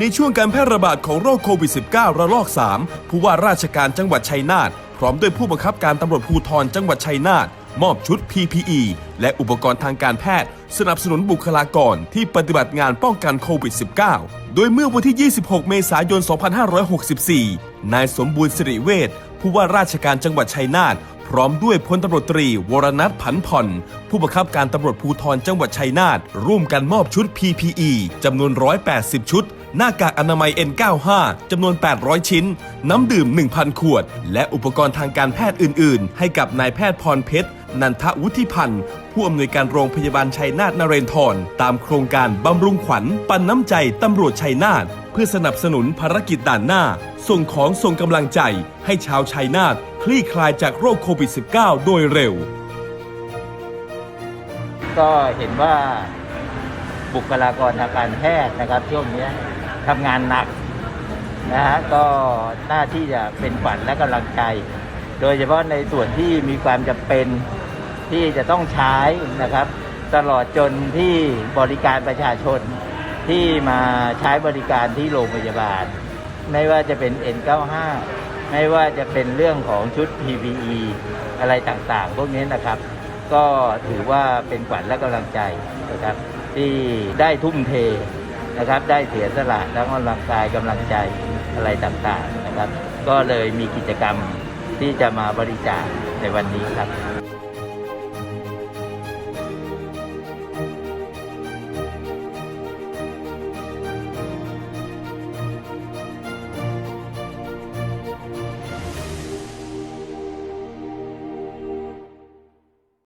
ในช่วงการแพร่ระบาดของโรคโควิด -19 ระลอก 3 ผู้ว่าราชการจังหวัดชัยนาทพร้อมด้วยผู้บังคับการตำรวจภูธรจังหวัดชัยนาทมอบชุด PPE และอุปกรณ์ทางการแพทย์ สนับสนุนบุคลากรที่ปฏิบัติงานป้องกันโควิด -19 โดยเมื่อวันที่ 26 เมษายน 2564 นายสมบูรณ์สิริเวชผู้ว่าราชการจังหวัดชัยนาท พร้อมด้วยพลตำรวจตรี วรนัทผันผ่อน ผู้บังคับการตำรวจภูธรจังหวัดชัยนาทร่วมกันมอบชุด PPE จำนวน 180 ชุด หน้ากากอนามัย N95 จำนวน 800 ชิ้น น้ำดื่ม 1,000 ขวด และอุปกรณ์ทางการแพทย์อื่น ๆ ให้กับนายแพทย์พรเพชร นันทวุฒิพันธ์ ผู้อำนวยการโรงพยาบาลชัยนาทนเรนทร ตามโครงการบำรุงขวัญ ปันน้ำใจตำรวจชัยนาทเพื่อสนับสนุนภารกิจด่านหน้า ส่งของส่งกำลังใจให้ชาวชัยนาทคลี่คลายจากโรคโควิด -19 โดยเร็ว ก็เห็นว่าบุคลากรทางการแพทย์นะครับช่วงนี้ทำงานหนักนะฮะก็หน้าที่จะเป็นขวัญและกำลังใจ โดยเฉพาะในส่วนที่มีความจำเป็น ที่จะต้องใช้นะครับ ตลอดจนที่บริการประชาชนที่มาใช้บริการที่โรงพยาบาล ไม่ว่าจะเป็น N95 ไม่ว่าจะเป็นเรื่องของชุด PPE อะไรต่างๆ พวกนี้นะครับ ก็ถือว่าเป็นขวัญและกำลังใจนะครับ ที่ได้ทุ่มเทนะครับ ได้เสียสละทั้งกำลังกายกำลังใจอะไรต่างๆนะครับ ก็เลยมีกิจกรรมที่จะมาบริจาคในวันนี้ครับ